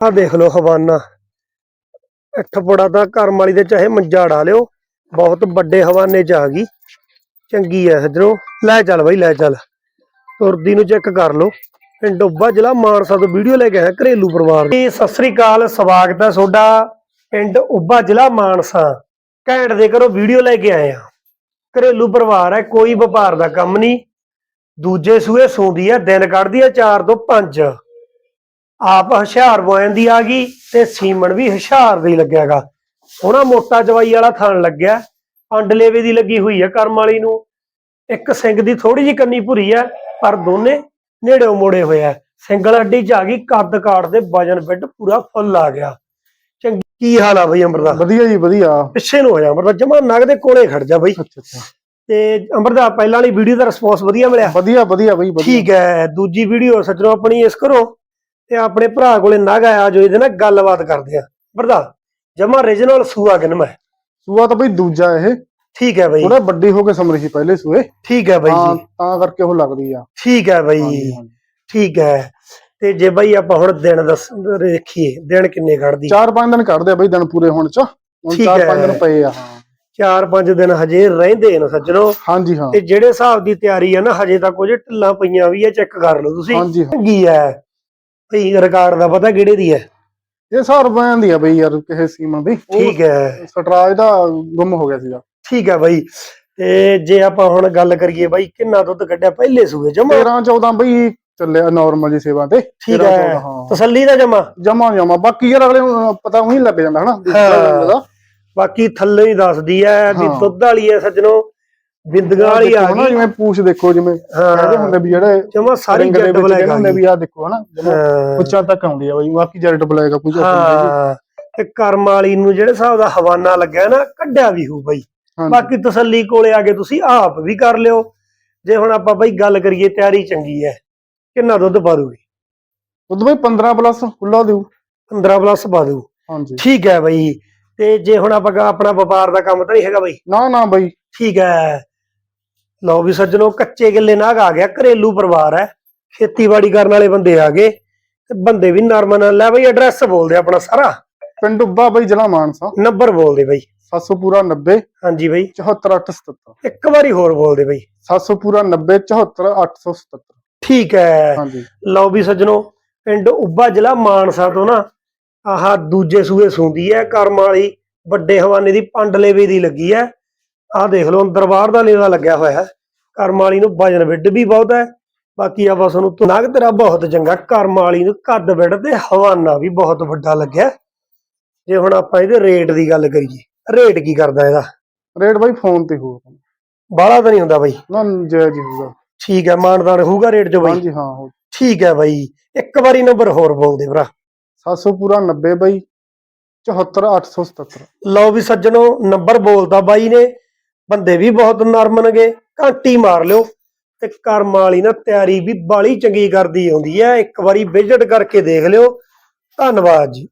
ਆ ਦੇਖ ਲਓ ਹਵਾਨਾ। ਅੱਠ ਬੜਾ ਕਰਮ ਵਾਲੀ ਦੇ ਚਾਹੇ ਮੰਜਾ ਡਾ ਲਿਓ, ਬਹੁਤ ਵੱਡੇ ਹਵਾਨੇ ਚ ਆ ਗਈ। ਚੰਗੀ ਐ ਸੱਜਣੋ ਲੈ ਚੱਲ ਬਈ, ਲੈ ਚੱਲ। ਤੁਰਦੀ ਨੂੰ ਚੈੱਕ ਕਰ ਲਓ। ਪਿੰਡ ਜ਼ਿਲ੍ਹਾ ਮਾਨਸਾ ਤੋਂ ਵੀਡੀਓ ਲੈ ਕੇ ਆਇਆ ਘਰੇਲੂ ਪਰਿਵਾਰ ਦੀ। ਸਤਿ ਸ੍ਰੀ ਅਕਾਲ, ਸਵਾਗਤ ਹੈ ਤੁਹਾਡਾ। ਪਿੰਡ ਉੱਬਾ ਜ਼ਿਲ੍ਹਾ ਮਾਨਸਾ। ਘੈਂਟ ਦੇ ਕਰੋ ਵੀਡੀਓ ਲੈ ਕੇ ਆਏ ਆ। ਘਰੇਲੂ ਪਰਿਵਾਰ ਹੈ ਕੋਈ ਵਪਾਰ ਦਾ ਕੰਮ ਨਹੀਂ ਦੂਜੇ ਸੂਏ ਸੌਂਦੀ ਹੈ ਦਿਨ ਕੱਢਦੀ ਹੈ 4 ਤੋਂ 5 ਆਪ ਹੁਸ਼ਿਆਰ ਬੋਇਨ ਦੀ ਆ ਗਈ ਤੇ ਸੀਮਣ ਵੀ ਹੁਸ਼ਿਆਰ ਦੀ ਲੱਗਿਆਗਾ। ਸੋਹਣਾ ਮੋਟਾ ਜਵਾਈ ਵਾਲਾ ਥਣ ਲੱਗਿਆ। ਪੰਡਲੇਵੇ ਦੀ ਲੱਗੀ ਹੋਈ ਹੈ ਕਰਮ ਵਾਲੀ ਨੂੰ। ਇੱਕ ਸਿੰਘ ਦੀ ਥੋੜੀ ਜਿਹੀ ਕੰਨੀ ਭੁਰੀ ਹੈ ਪਰ ਦੋਨੇ ਨੇੜਿਓਂ ਮੋੜੇ ਹੋਏ ਆ। ਸਿੰਗਲ ਅੱਡੀ ਚ ਆ ਗਈ ਕੱਦ ਕਾੜ ਦੇ ਵਜਨ ਬਿੱਡ ਪੂਰਾ ਫੁੱਲ ਆ ਗਿਆ। ਚੰਗੀ ਕੀ ਹਾਲ ਆ ਬਈ ਅੰਮ੍ਰਿਤਾ? ਵਧੀਆ ਜੀ ਵਧੀਆ। ਪਿੱਛੇ ਨੂੰ ਹੋ ਜਾ ਅੰਮ੍ਰਿਤਾ ਜਮਾ ਨਗ ਦੇ ਕੋਲੇ ਖੜ ਜਾ ਬਈ। ਅੱਛਾ ਅੱਛਾ। ਤੇ ਅੰਮ੍ਰਿਤਾ ਪਹਿਲਾਂ ਵਾਲੀ ਵੀਡੀਓ ਦਾ ਰਿਸਪੌਂਸ ਵਧੀਆ ਮਿਲਿਆ? ਵਧੀਆ ਵਧੀਆ ਬਈ ਠੀਕ ਹੈ ਦੂਜੀ ਵੀਡੀਓ ਸੱਜਣੋ ਆਪਣੀ ਇਸ ਕਰੋ। ਤੇ ਆਪਣੇ ਭਰਾ ਕੋਲੇ ਨਗ ਆਇਆ ਜੋ ਇਹਦੇ ਨਾਲ ਗੱਲਬਾਤ ਕਰਦੇ ਆ। ਬਰਦਾ ਜਮਾ ਰੀਜਨਲ ਸੂਆ ਗਿਨ ਮੈਂ। ਸੂਆ ਤਾਂ ਬਈ ਦੂਜਾ ਇਹ। ਠੀਕ ਹੈ ਬਈ। ਥੋੜਾ ਵੱਡੀ ਹੋ ਕੇ ਸਮਰੀ ਸੀ ਪਹਿਲੇ ਸੂਏ। ਠੀਕ ਹੈ ਬਾਈ ਤਾਂ ਜੀ ਤਾਂ ਕਰਕੇ ਉਹ ਲੱਗਦੀ ਆ। ਠੀਕ ਹੈ ਬਾਈ। ਹਾਂਜੀ, ਹਾਂਜੀ। ਠੀਕ ਹੈ। ਤੇ ਜੇ ਬਾਈ ਆਪਾਂ ਹੁਣ ਦਿਨ ਦੱਸ ਦੇਖੀਏ ਦਿਨ ਕਿੰਨੇ ਕੱਢਦੀ ਚਾਰ ਪੰਜ ਦਿਨ ਕੱਢਦੇ ਆ ਬਈ ਦਿਨ ਪੂਰੇ ਹੋਣ ਚ। ਹੁਣ ਠੀਕ ਚਾਰ ਹੈ। ਪੰਜ ਦਿਨ ਪਏ ਆ। ਹਾਂ। ਚਾਰ ਪੰਜ ਦਿਨ ਹਜੇ ਰਹਿੰਦੇ ਨੇ ਸੱਜਣੋ। ਹਾਂਜੀ ਹਾਂ। ਤੇ ਜਿਹੜੇ ਹਿਸਾਬ ਦੀ ਤਿਆਰੀ ਆ ਨਾ ਹਜੇ ਤਾਂ ਕੁਝ ਢਿੱਲਾਂ ਪਈਆਂ ਵੀ ਆ ਚੈੱਕ ਕਰ ਲਓ ਤੁਸੀਂ। ਹਾਂਜੀ ਹਾਂ। ਚੰਗੀ ਹੈ। ਭਈ ਰਿਕਾਰਡ ਦਾ ਪਤਾ ਕਿਹੜੇ ਦੀ ਹੈ? ਇਹ ਸਾਰ ਬੰਦੀ ਆ ਬਈ ਯਾਰ ਕਿਸੇ ਸੀਮਾ ਦੀ। ਠੀਕ ਹੈ। ਸਟਰਾਜ ਦਾ ਗੁੰਮ ਹੋ ਗਿਆ ਸੀਗਾ। ਠੀਕ ਹੈ ਬਾਈ। ਤੇ ਜੇ ਆਪਾਂ ਹੁਣ ਗੱਲ ਕਰੀਏ ਬਾਈ ਕਿੰਨਾ ਦੁੱਧ ਕੱਢਿਆ ਪਹਿਲੇ ਸੂਏ ਜਮਾ? 13 14 ਬਈ ਚੱਲਿਆ ਨਾਰਮਲ ਜੀ ਸੇਵਾ ਤੇ। ਠੀਕ 13, ਹੈ। 14 ਹਾਂ। ਤਸੱਲੀ ਦਾ ਜਮਾ? ਜਮਾ ਜਮਾ। ਬਾਕੀ ਯਾਰ ਅਗਲੇ ਨੂੰ ਪਤਾ ਉਹੀ ਲੱਗ ਜਾਂਦਾ ਹਨਾ ਦੂਸਰਾ ਹਾਂ। ਬੰਦੇ ਦਾ। ਬਾਕੀ ਥੱਲੇ ਹੀ ਦੱਸਦੀ ਐ ਵੀ ਹਾਂ। ਦੁੱਧ ਵਾਲੀ ਐ ਸੱਜਣੋ। ਬਿੰਦਗਾ ਵਾਲੀ ਆ ਗਈ। ਜਿਵੇਂ ਪੂਛ ਦੇਖੋ ਜਿਵੇਂ ਕਹਿੰਦੇ ਹੁੰਦੇ ਵੀ ਜਿਹੜੇ ਜਮਾ ਸਾਰੀ ਜੱਟ ਬਲੈਕ ਆ ਹੁੰਦੇ ਵੀ ਆ ਦੇਖੋ ਹਨਾ ਹਾਂ। ਉੱਚਾ ਤੱਕ ਆਉਂਦੀ ਆ ਬਈ ਬਾਕੀ ਜੈਟ ਬਲੈਕ ਆ ਕੁਝ ਹਾਂ ਤੇ ਕਰਮ ਵਾਲੀ ਨੂੰ ਜਿਹੜੇ ਹਿਸਾਬ ਦਾ ਹਵਾਨਾ ਲੱਗਿਆ ਨਾ ਕੱਢਿਆ ਵੀ ਹੋ ਬਈ। ਬਾਕੀ ਤਸੱਲੀ ਕੋਲੇ ਆ ਕੇ ਤੁਸੀਂ ਆਪ ਵੀ ਕਰ ਲਿਓ। ਜੇ ਹੁਣ ਆਪਾਂ ਬਈ ਗੱਲ ਕਰੀਏ ਤਿਆਰੀ ਚੰਗੀ ਐ ਕਿੰਨਾ ਦੁੱਧ ਪਾ ਦੂਗੀ? ਉਦੋਂ ਬਈ 15 ਪਲੱਸ ਖੁੱਲਾ ਦਿਓ 15 ਪਲੱਸ ਪਾ ਦੂ ਹਾਂਜੀ। ਠੀਕ ਹੈ ਬਈ। ਤੇ ਜੇ ਹੁਣ ਆਪਾਂ ਆਪਣਾ ਵਪਾਰ ਦਾ ਕੰਮ ਤਾਂ ਨਹੀਂ ਹੈਗਾ ਬਈ? ਨਾ ਨਾ ਬਈ। ਠੀਕ ਹੈ ਲਓ ਵੀ ਸੱਜਣੋ ਕੱਚੇ ਗਿੱਲੇ ਨਾਗ ਆ ਗਿਆ ਘਰੇਲੂ ਪਰਿਵਾਰ ਹੈ। ਖੇਤੀਬਾੜੀ ਕਰਨ ਵਾਲੇ ਬੰਦੇ ਆ ਗਏ ਤੇ ਬੰਦੇ ਵੀ ਨਰਮ ਨਾਲ ਲੈ ਬਈ ਐਡਰੈਸ ਬੋਲਦੇ ਆਪਣਾ ਸਾਰਾ। ਪਿੰਡ ਉੱਬਾ ਬਈ ਜ਼ਿਲ੍ਹਾ ਮਾਨਸਾ। ਨੰਬਰ ਬੋਲਦੇ ਬਈ। 700 ਪੂਰਾ 90 ਹਾਂਜੀ ਬਈ। 74877 ਇੱਕ ਵਾਰੀ ਹੋਰ ਬੋਲਦੇ ਬਈ। 700 ਪੂਰਾ 90 74877 ਠੀਕ ਹੈ। ਹਾਂਜੀ। ਲਓ ਵੀ ਸੱਜਣੋ ਪਿੰਡ ਉੱਬਾ ਜ਼ਿਲ੍ਹਾ ਮਾਨਸਾ ਤੋਂ ਨਾ ਆਹ ਦੂਜੇ ਸੂਏ ਸੁੰਦੀ ਹੈ। ਕਰਮ ਵਾਲੀ ਵੱਡੇ ਹਵਾਨੇ ਦੀ ਪੰਡਲੇਵੇ ਦੀ ਲੱਗੀ ਹੈ। ਆਹ ਦੇਖ ਲਓ ਅੰਦਰ ਬਾਹਰ ਦਾ ਲੇਵਾ ਲੱਗਿਆ ਹੋਇਆ ਹੈ। ਕਰਮ ਵਾਲੀ ਨੂੰ ਵਜਨ ਵਿੱਡ ਵੀ ਬਹੁਤ ਹੈ। ਬਾਕੀ ਆ ਬਸ ਉਹਨੂੰ ਨਗ ਤੇਰਾ ਬਹੁਤ ਚੰਗਾ ਕਰਮ ਵਾਲੀ ਨੂੰ ਕੱਦ ਵਿੱਡ ਤੇ ਹਵਾਨਾ ਵੀ ਬਹੁਤ ਵੱਡਾ ਲੱਗਿਆ। ਜੇ ਹੁਣ ਆਪਾਂ ਇਹਦੇ ਰੇਟ ਦੀ ਗੱਲ ਕਰੀਏ ਰੇਟ ਕੀ ਕਰਦਾ ਇਹਦਾ? ਰੇਟ ਬਈ ਫੋਨ ਤੇ ਹੋਊਗਾ ਬਾਹਲਾ ਤਾਂ ਨਹੀਂ ਹੁੰਦਾ ਬਾਈ। ਨਾ ਜੈ ਜੀ ਹੋਊਗਾ। ਠੀਕ ਹੈ ਮਾਨਦਾਨ ਹੋਊਗਾ ਰੇਟ ਜੋ ਬਾਈ। ਹਾਂਜੀ ਹਾਂ ਹੋ ਠੀਕ ਹੈ ਬਾਈ। ਇੱਕ ਵਾਰੀ ਨੰਬਰ ਹੋਰ ਬੋਲਦੇ ਭਰਾ। 700 ਪੂਰਾ 90 ਬਈ 74877 ਲਓ ਵੀ ਸੱਜਣੋ ਨੰਬਰ ਬੋਲਦਾ ਬਾਈ ਨੇ। ਬੰਦੇ ਵੀ ਬਹੁਤ ਨਰਮ ਨਗੇ, ਘੰਟੀ ਮਾਰ ਲਿਓ। ਤੇ ਕਰਮ ਵਾਲੀ ਨਾ ਤਿਆਰੀ ਵੀ ਬਾਲੀ ਚੰਗੀ ਕਰਦੀ ਆਉਂਦੀ ਹੈ। ਇੱਕ ਵਾਰੀ ਵਿਜ਼ਿਟ ਕਰਕੇ ਦੇਖ ਲਿਓ। ਧੰਨਵਾਦ ਜੀ।